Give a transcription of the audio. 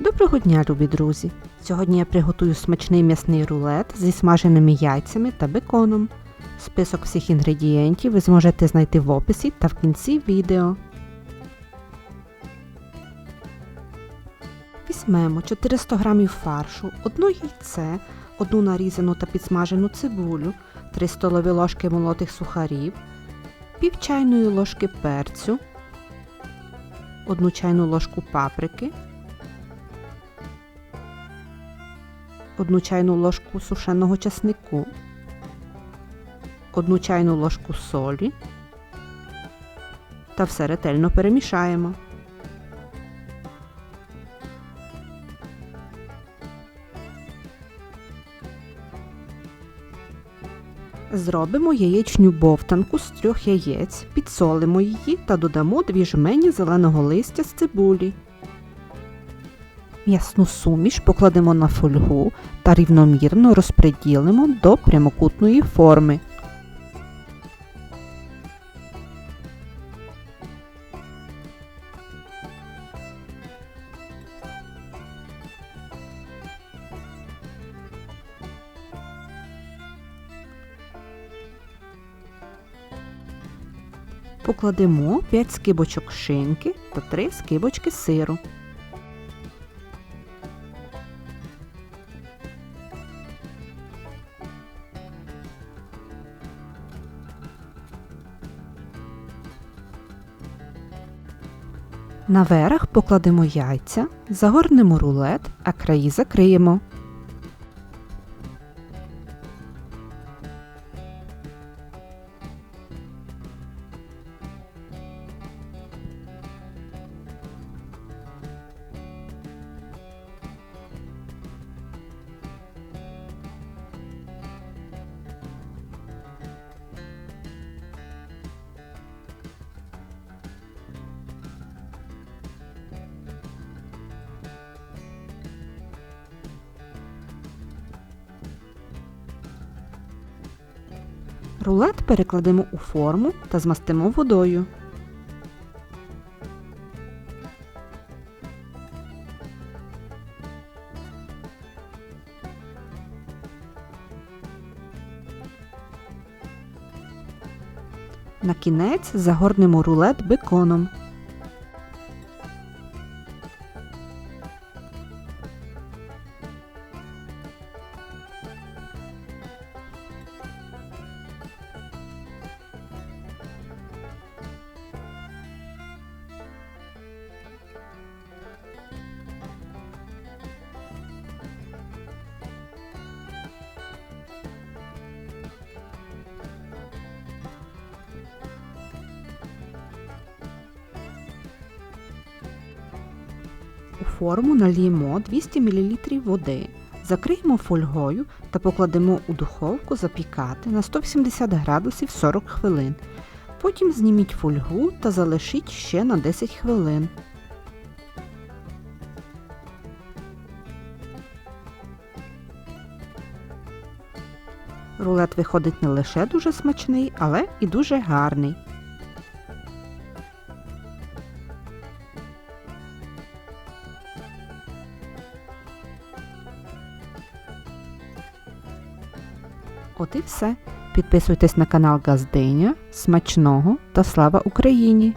Доброго дня, любі друзі! Сьогодні я приготую смачний м'ясний рулет зі смаженими яйцями та беконом. Список всіх інгредієнтів ви зможете знайти в описі та в кінці відео. Візьмемо 400 г фаршу, одно яйце, одну нарізану та підсмажену цибулю, 3 столові ложки молотих сухарів, пів чайної ложки перцю, одну чайну ложку паприки, одну чайну ложку сушеного часнику, одну чайну ложку солі та все ретельно перемішаємо. Зробимо яєчню бовтанку з трьох яєць, підсолимо її та додамо дві жмені зеленого листя з цибулі. М'ясну суміш покладемо на фольгу та рівномірно розподілимо до прямокутної форми. Покладемо 5 скибочок шинки та 3 скибочки сиру. Наверх покладемо яйця, загорнемо рулет, а краї закриємо. Рулет перекладемо у форму та змастимо водою. На кінець загорнемо рулет беконом. У форму наліємо 200 мл води, закриємо фольгою та покладемо у духовку запікати на 180 градусів 40 хвилин. Потім зніміть фольгу та залишіть ще на 10 хвилин. Рулет виходить не лише дуже смачний, але і дуже гарний. От і все. Підписуйтесь на канал Газдиня. Смачного та слава Україні!